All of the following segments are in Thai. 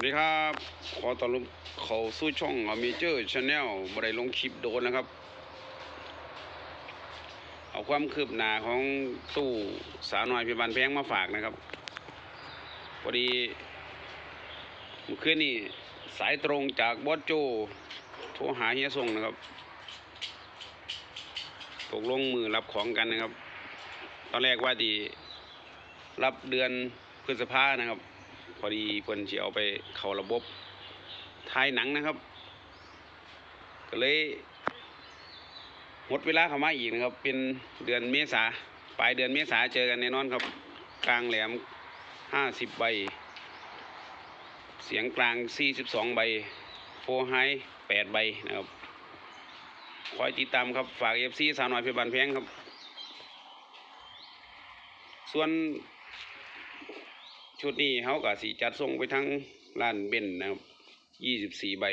วัสดีครับ ขอต้อนรับเข้าสู่ช่องอเมเจอร์ชาแนลบ่ได้ลงคลิปโดนนะครับ เอาความคืบหน้าของตู้สาวน้อยพิบันแพงมาฝากนะครับ พอดีเมื่อคืนนี้สายตรงจากบอสโจโทรหาเฮียส่งนะครับ ตกลงมือรับของกันนะครับ ตอนแรกว่าดีรับเดือนพฤษภานะครับ พอดีเพิ่นสิเอาไปเข้าระบบถ่ายหนังนะครับ ก็เลยหมดเวลาเข้ามาอีกนะครับ เป็นเดือนเมษาปลายเดือนเมษาเจอกันแน่นอนครับ กลางแหลมห้าสิบใบ เสียงกลางสี่สิบสองใบโฟไฮแปดใบนะครับคอยติดตามครับฝากเอฟซีสาวน้อยเพชรบานแพงครับ ส่วน ชุดนี้เขาก็สีจัดส่งไปทั้งร้านเบนนะครับยี่สิบสี่ใบ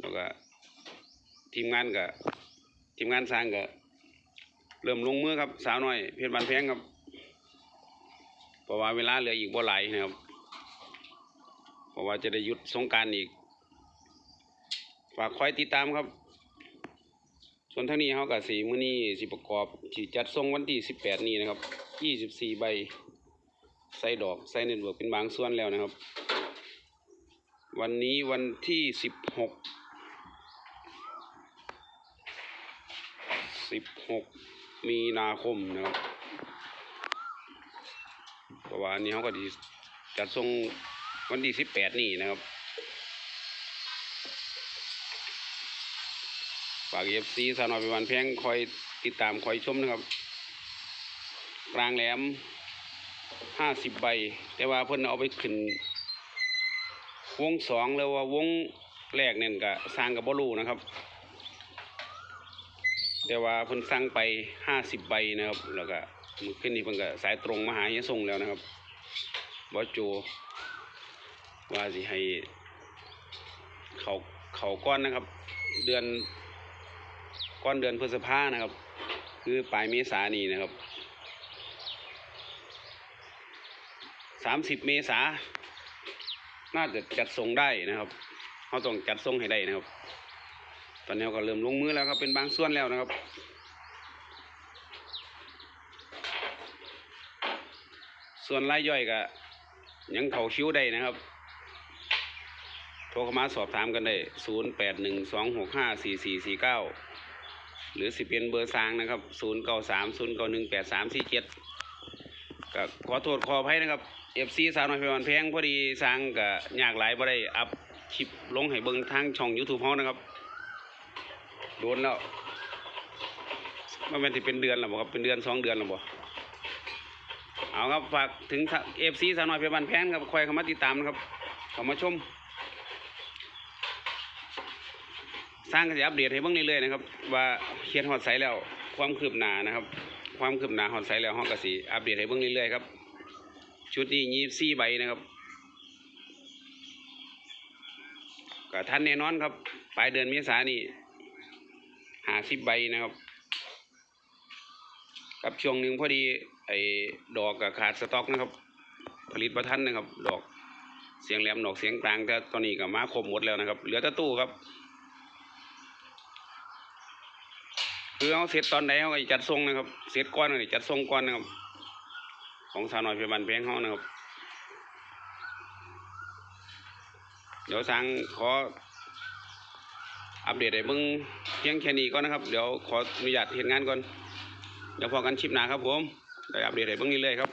แล้วก็ทีมงานกับทีมงานสร้างก็เริ่มลงมือครับ สาวน้อยเพชรบานแพงครับเพราะว่าเวลาเหลืออีกบ่หลายนะครับ เพราะว่าจะได้หยุดสงการอีก ฝากคอยติดตามครับ ส่วนทั้งนี้เขากับสีมือนี้สิประกอบที่จัดส่งวันที่สิบแปดนี้นะครับยี่สิบสี่ใบ ใส่ดอกใส่เน็ตเวิร์กเป็นบางส่วนแล้วนะครับ วันนี้วันที่สิบหกสิบหกมีนาคมนะครับเพราะว่าอันนี้เขาก็ดีจัดส่งวันที่สิบแปดนี่นะครับฝากเอฟซีสาน้อยเป็นวันแพงคอยติดตามคอยชมนะครับกลางแหลม ห้าสิบใบ แต่ว่าเพิ่นเอาไปขึ้น วงสองแล้วว่าวงแรกเนี่ยก็สร้างกับบรูนะครับ แต่ว่าเพิ่นสั่งไปห้าสิบใบนะครับ แล้วก็มือขึ้นนี่เพิ่นก็สายตรงมาหาเฮียส่งแล้วนะครับบอสโจว่าสิให้เขาเขาก้อนนะครับ เดือนก้อนเดือนพฤษภานะครับ คือปลายเมษานี่นะครับ สามสิบเมษา น่าจะจัดส่งได้นะครับเขาต้องจัดส่งให้ได้นะครับ ตอนนี้เราก็เริ่มลงมือแล้วครับเป็นบางส่วนแล้วนะครับส่วนรายย่อยก็ยังเขาคิ้วได้นะครับ โทรเข้ามาสอบถามกันได้ศูนย์แปดหนึ่งสองหกห้าสี่สี่สี่เก้าหรือสิเป็นเบอร์ซางนะครับศูนย์เก้าสามศูนย์เก้าหนึ่งแปดสามสี่เจ็ดก็ขอโทษขออภัยนะครับ เอฟซีสาวน้อยเพชรบานแพงพอดีสร้างก็ยากหลายบ่ได้อัพคลิปลงให้เบิ่งทางช่อง YouTube เฮานะครับโดนแล้วมันเป็นที่เป็นเดือนแล้วบ่ครับเป็นเดือนสองเดือนแล้วบ่เอาครับฝากถึงเอฟซีสาวน้อยเพชรบานแพงครับคอยเข้ามาติดตามนะครับเข้ามาชม สร้างก็จะอัปเดตให้เบิ่งเรื่อยๆนะครับว่าเขียนฮอดใสแล้วความคืบหน้านะครับ ความคืบหน้าฮอดใสแล้วเฮาก็สิอัปเดตให้เบิ่งเรื่อยๆครับ ชุดนี้ยี่สี่ใบนะครับก็ทันแน่นอนครับ ปลายเดือนเมษานี่หาสิบใบนะครับ กับช่วงหนึ่งพอดีไอ้ดอกก็ขาดสต็อกนะครับ ผลิตประทันนะครับ ดอกเสียงแหลมดอกเสียงกลางแต่ตอนนี้ก็มาครบหมดแล้วนะครับ เหลือแต่ตู้ครับคือเอาเสร็จตอนไหนเขาก็จัดทรงนะครับ เสร็จก้อนก็จัดทรงก้อนนะครับ ของสาวน้อยเพชรบันเพงเขานะครับ เดี๋ยวสางขออัปเดตให้เบิ่งเพียงแค่นี้ก่อนนะครับ เดี๋ยวขออนุญาตเห็นงานก่อน เดี๋ยวพอกันชิปหนาครับผมเดี๋ยวอัปเดตให้เบิ่งนี้เลยครับ